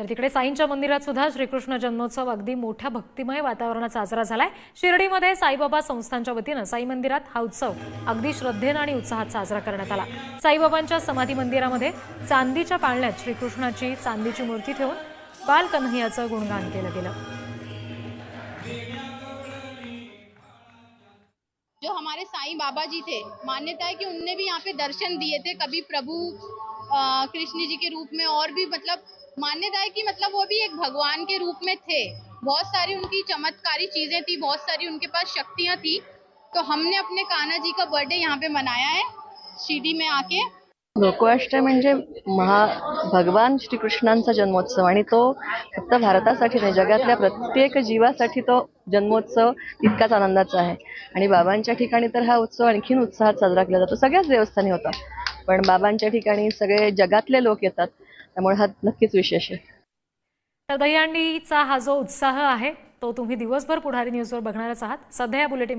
तर तिकडे साईंच्या मंदिरात सुद्धा श्रीकृष्ण जन्मोत्सव अगदी मोठ्या भक्तिमय वातावरणात साजरा झालाय. शिर्डीमध्ये साईबाबा संस्थांच्या वतीनं साई मंदिरात हा उत्सव अगदी श्रद्धेनं आणि उत्साहात साजरा करण्यात आला. साईबाबांच्या समाधी मंदिरामध्ये चांदीच्या पाळण्यात श्रीकृष्णाची चांदीची मूर्ती ठेवून बाल कन्हैयाचं गुणगान केलं गेलं. जो हमारे साईं बाबा जी थे, मान्यता है कि उनने भी यहाँ पे दर्शन दिए थे कभी प्रभु कृष्ण जी के रूप में और भी मतलब मान्यता है कि मतलब वो भी एक भगवान के रूप में थे। बहुत सारी उनकी चमत्कारी चीज़ें थी, बहुत सारी उनके पास शक्तियाँ थी। तो हमने अपने कान्हा जी का बर्थडे यहाँ पे मनाया है, शिरडी में आके। गोकुळाष्टमी म्हणजे महा भगवान श्रीकृष्णांचा जन्मोत्सव आणि तो फक्त भारतासाठी नाही जगातल्या प्रत्येक जीवासाठी तो जन्मोत्सव तितकाच आनंदाचा आहे. आणि बाबांच्या ठिकाणी तर हा उत्सव आणखीन उत्साहात साजरा केला जातो. सगळ्याच देवस्थानी होता पण बाबांच्या ठिकाणी सगळे जगातले लोक येतात त्यामुळे हा नक्कीच विशेष आहे. तर दहीहंडीचा हा जो उत्साह आहे तो तुम्ही दिवसभर पुढारी न्यूजवर बघणारच आहात. सध्या या बुलेटिन